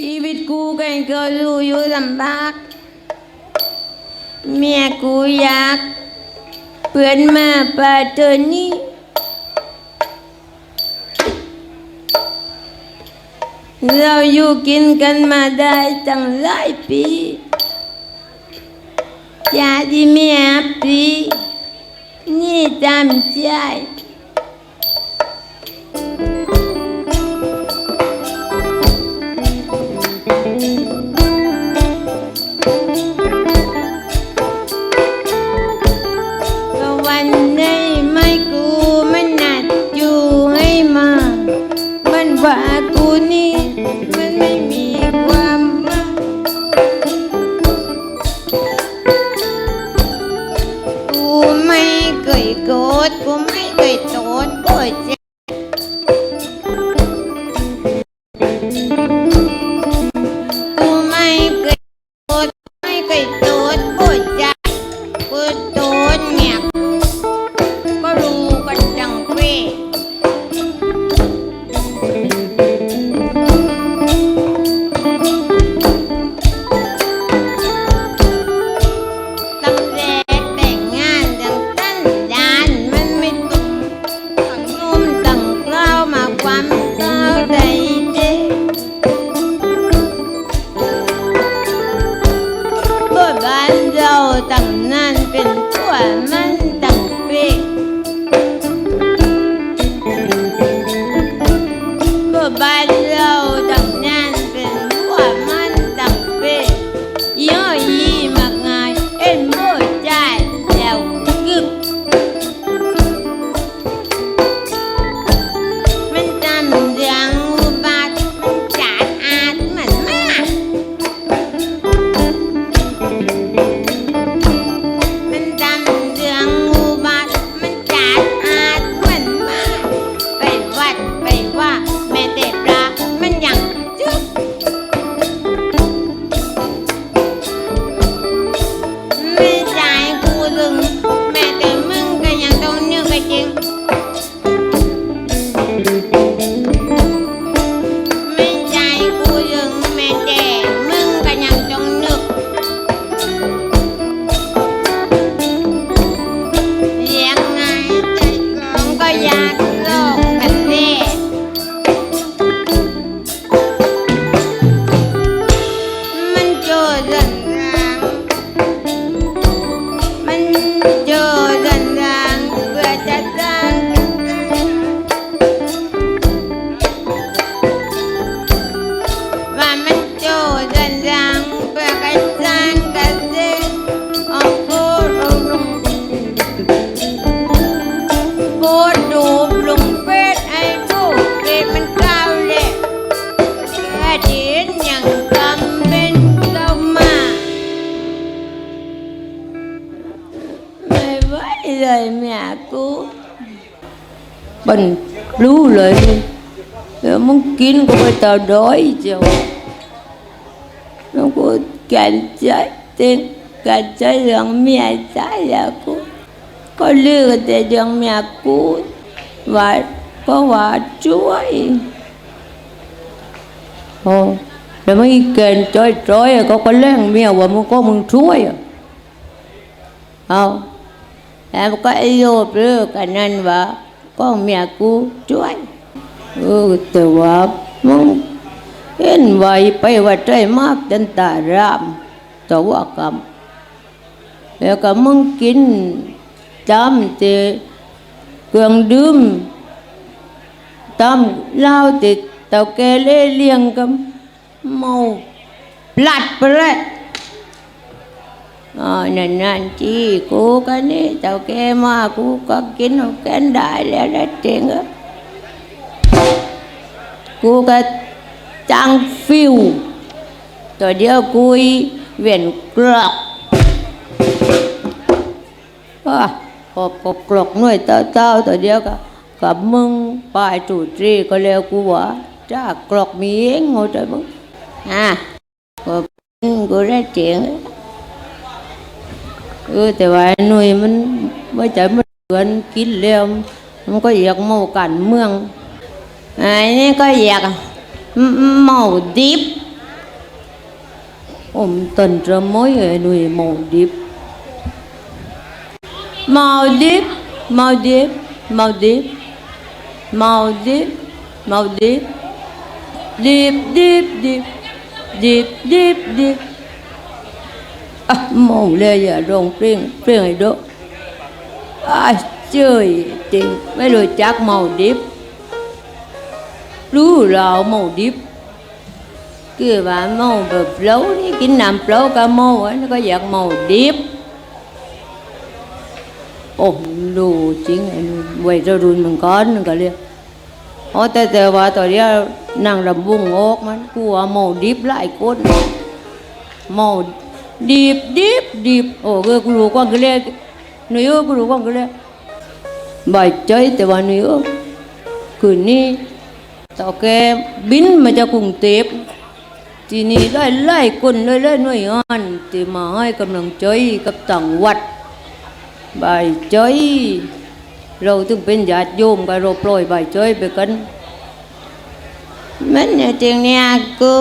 ชีวิตกูกันก็รู้อยู่ลำบากเมียกูอยากเพื่อนมาปาเจ โกรธกูไม่เคยโกรกูจะ ไหวเลยแม่กูบันรู้เลยเดี๋ยวมึงกินก็ไปต่อด้อยเจ้าแล้วกูกันใจเต็งกันใจเรื่องเมียใจ แล้วก็อกแต่เรื่องเมียกูว่าก็ว่าช่วยโอ้แล้วไม่เกินจ้อยจ้โยบเลิกกันนั่นวะก็เมียกูช่วยเออแต่ว่ามึงเห็นไว้ไปว่าใจมากจนตารามต่ว่ากรรมแล้วก็มึงกินจำแต่เครื่องดื่มตำเหล้าติดเต่าแกเล่เลี้ยงกันเมาพลัดไปเลย นั่นนั่นจีกูก็นี่เจ้าแกมากูก็กินของนได้แล้วได้จริงอะกูก็จังฟิวตัวเดียวกูเวียนกรอกกบกอกรอกหน่วยเต้าตัวเดียวก็กับมึงไปจูตรีก็เร็วกูวะจ้ากรอกมีเองหัวใจมึงอะกูกูได้เจ๋ง แต่ว่าหน่วยมันไม่ใจมันเกินกินแล้วมันก็อยากเมากันเมืองไอ้นี่ก็อยากเมาดิบ Ông tình ra mới ở nuôi màu điệp Màu điệp Màu điệp Màu điệp Màu điệp Màu điệp Điệp điệp điệp Điệp điệp điệp à, Màu lê giờ rong riêng riêng này đó à, Trời tiền Mấy đôi chắc màu điệp Lú lạo màu điệp kia bà màu bờ lấu đi cái nằm lấu cả màu ấy nó có dạng màu điệp ồ đồ chính này quay ra rồi mình có nó cả liền họ tê tê bà tỏi đi nàng làm vùng ốc mà của màu điệp lại cốt màu ดีบดีบดีบโอ้เอกูรู้กวางกันเลยหนูเออกูรู้กว้างกันเลยบายใจแต่วันนี้เออคืนนี้ต่อแกบินมาจากกรุงเทพทีนี้ได้ไล่คนไล่ไล่หน่วยงานที่มาให้กำลังใจกับต่างวัดบายใจเราถึงเป็นญาติโยมกันเราปล่อยบายใจไปกันแม่เนี่ยจริงเนี่ยกู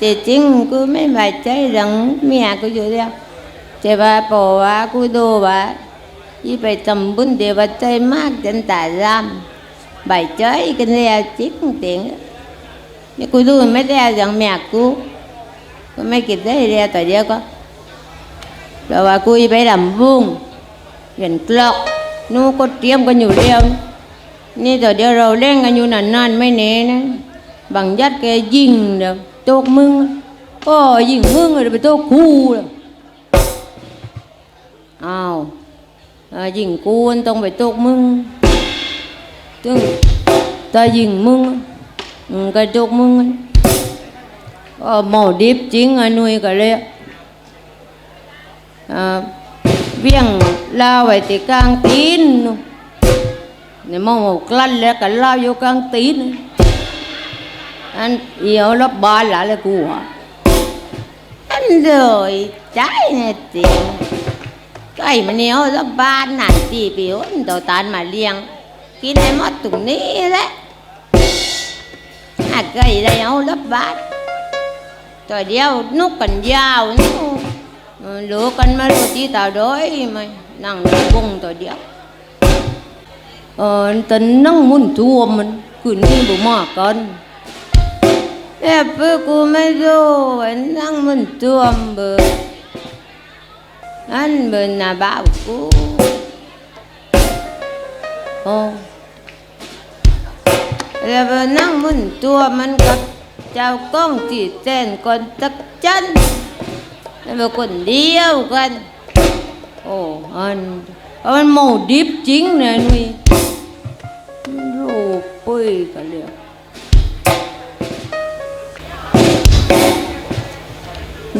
Mình ở trường nhà cô Thì chính cô mới bài chơi rằng Mẹ cô อยู่แล้วแต่ว่าพอว่ากูดูว่าอีไปทำบุญเดี๋ยวว่าใจมากจนตายรำใบเจ้ยกันแล้วจิ๊กเตียงนี่กูดูไม่ได้อย่างแม่กูก็ไม่คิดได้แล้วแต่เดียวก็เพราะว่ากูไปทำบุญเห็นกลอกนู้ก็เตรียมกันอยู่เดียวนี่แต่เดียวเราเล่นกันอยู่นานๆไม่เน้นะ bằng dắt cái ยิงเดี๋ยว โตกมึงก็ยิงมึงเลยไปโตกกูเลยอ้าวยิงกูมันต้องไปโตกมึงตึงตายิงมึงก็โตกมึงก็หมอดิบจริงไอ้นุ้ยก็เลยเวียงลาไว้ที่กลางตีนเนี่ยมองกลั้นแล้วก็ลาอยู่กลางตีน anh yêu lớp ba lại là của anh rồi trái này tiền cái mà nếu lớp ba này thì biểu anh đồ tàn mà liền khi này mất tụng ní đấy à cái đây nhau lớp ba rồi đeo nút cần dao nút lửa cần mà rồi chỉ tao đối mà năng bung rồi đeo ờ tình năng muốn thua mình cứ đi bộ mà con Epe kumedo enang mentuam be. An benabaku. Oh. Là vừa năng mình tua mình gặp chào con chỉ tên con tắc chân Là còn đi yêu con oh anh Anh mau điếp chính này nuôi Rồi bơi cả liệu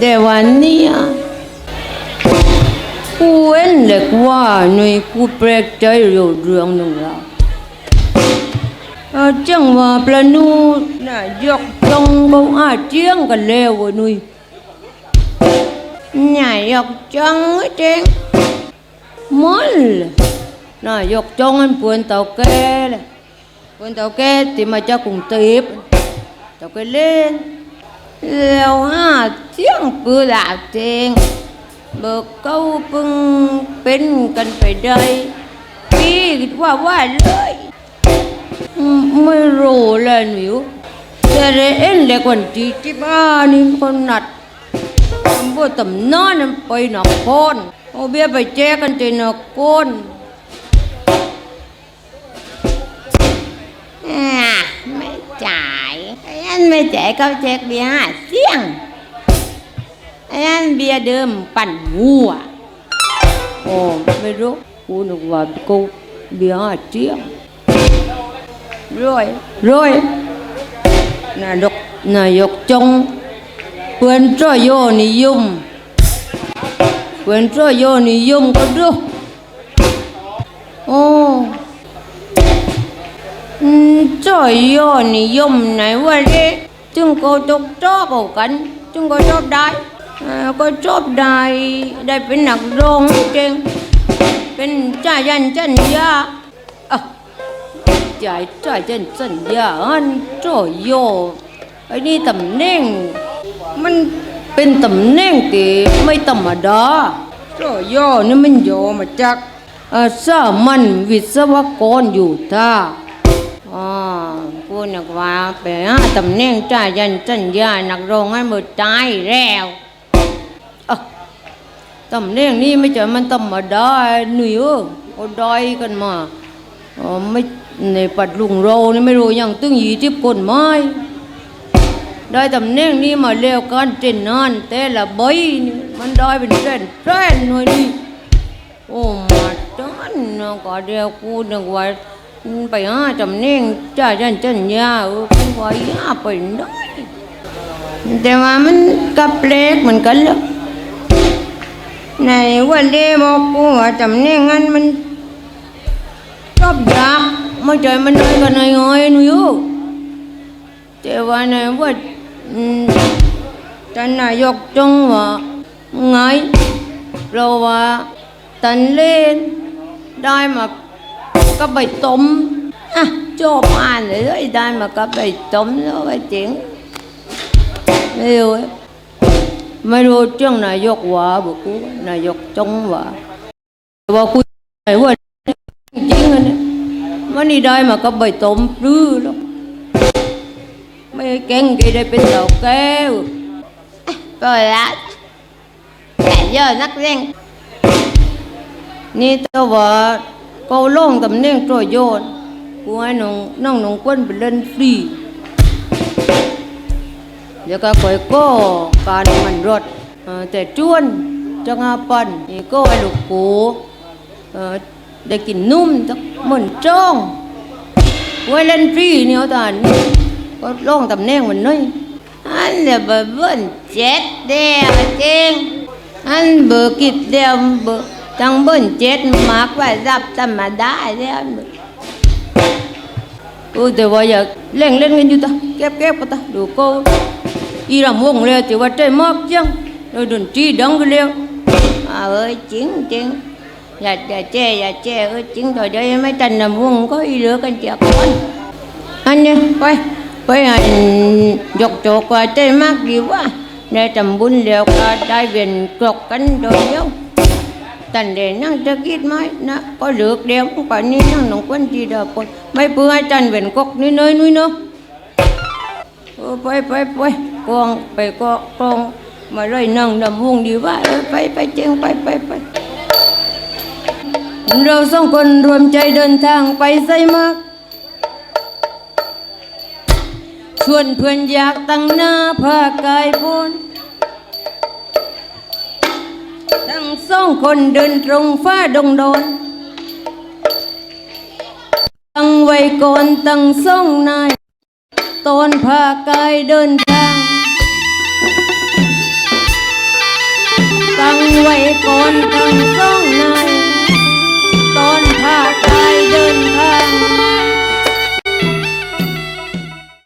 để hoàn đi à cô em lệch quá nuôi cô break chơi rồi đường đừng là à chẳng mà planu là dọc trong bông à chiang cả leo rồi nuôi ใหญ่หยอกจังไอ้เจง mol nè dọc trong anh buồn tàu kê này buồn tàu kê thì mà cho cùng tiếp tàu kê lên แล้วห้าเที่ยงปือหลาเจงเบิกเก้าเพึ่งเป็นกันไปได้พี่คิดว่าว่าเลย ไม่รู้เลยหนิวแต่เรเอ็นเล็กวันที่ที่บ้านนี่คนนัดทำบัวตำนานไปหนักพนเอาเบี้ยไปแจกกันที่หนักก้น อ้นั่นไม่จ่ายเขาแจกเบียร์ห้าเสี่ยงไอ้นั่นเบียร์เดิมปั่นหัวโอ้ไม่รู้กูนึกว่ากูเบียห้าเจียง rồi ร้อยนายกนายกจงเพื่อนจ้อยโยนิยมเพื่อนจ้อยโยนิยมก็ดูโอ้ ừ, trời ơi nị dùng này qua đi chúng cô tục chó bầu cảnh chúng cô chóp đai à, cô chóp đai đây เป็นนักร้องจริงเป็นจ่ายันจันยา giải trải trên sân nhà ăn trời yo ไอ้นี่ตำแหน่งมันเป็นตำแหน่งที่ไม่ธรรมดาโรย่อนี่มันโยมาจากว่าอ๋อกูนึกว่าไปหาตำแหน่งจ่ายันจัญญานักรงให้หมดตายแล้วอะตำแหน่งนี้ไม่ใช่มันธรรมดาหนุ่ยเออเอดอยกันมาไม่ในปัดลุงเรนี่ไม่รู้ยังตึงยี่สิบคนไหมได้ตำแหน่งนี้มาเร็วกันเจนนานแต่ละใบนี่มันได้เป็นเส้นเส้นหน่อยนี่โอ้มาจันนะก็เดียวกูนึกว่า ไปหาตำแหน่งจ้าจันจันยาเออกูว่ายาไปได้แต่ว่ามันกับเล็กเหมือนกันเลยในวันเดบอกกูว่าตำแหน่งนั้นมันชอบยากไม่ใจมันน้อยกันน้อยนูอยู่แต่ว่าในว่าอืมท่านนายกจงว่าไงเราว่าตันเล่นได้มา ก็ไปต้มอะจบอ่านเลยเลยได้มาก็ไปต้มแล้วไปเจ๋งไม่รู้ไม่รู้เจ้างนายกว่าบอกกูนายกจงว่าแต่ว่าคุยไอ้ว่าจริงๆอันนี้มันนี่ได้มาก็ไปต้มปลื้อแล้วไม่เก่งกี่ได้เป็นเต่าแก้ว rồi lá cả giờ nắc lên นี่ตัวว่า เขาลงตำแหน่งตัวโยนกูให้น้องน้องน้องควนไปเล่นฟรีเดี๋ยวก็คอยก็การมันรถเอ่อแต่จ้วนจังอาปันนี่ก็ให้ลูกกูเอ่อได้กินนุ่มจักเหมือนจ้องกูให้เล่นฟรีเนี่ยตอนนี้ก็ล่องตำแหน่งเหมันน้อย anh là bà vẫn chết đeo trên anh bữa kịp đeo bữa thằng bẩn chết mắc và dập tầm mà đá đấy anh bữa เอ ตั้งบุญเจ็ดมากว่ารับธรรมดาแล้วอู้แต่ว่าอยากเล่นเล่นกันอยู่ตาเก็บเก็บก็ตาดูก็อีรำวงเลยแต่ว่าใจมากจังเราดนตรีดังกันแล้วอาเอ้ยจริงจริงอยากจะาแจ้อย่าแจ้เอ้ยจริงต่อเดี๋ไม่ตันรำวงก็อีเหลือกันเจ็บคนอันนี้ไปไปอันยกโจกว่าใจมากดีว่าในจำบุญเดียวก็ได้เวียนกรกกันโดยเดียว ตันเดนั่งจะคิดไหมนะก็เลือกเดียวป่านนี้นั่งหนองควันจีดาปนไม่เพื่อให้จันเวนกกนี่เนยนุ่ยเนาะไปไปไปกองไปกองกองมาเลยนั่งดำวงดีว่าไปไปเจงไปไปไปเราสองคนรวมใจเดินทางไปไซมากชวนเพื่อนอยากตั้งหน้าพากายพน สองคนเดินตรงฟ้าดงโดนตั้งไว้ก่อนตั้งสองนาย ตอนพากายเดินทาง ตั้งไว้ก่อนตั้งสองนาย ตอนพากายเดินทาง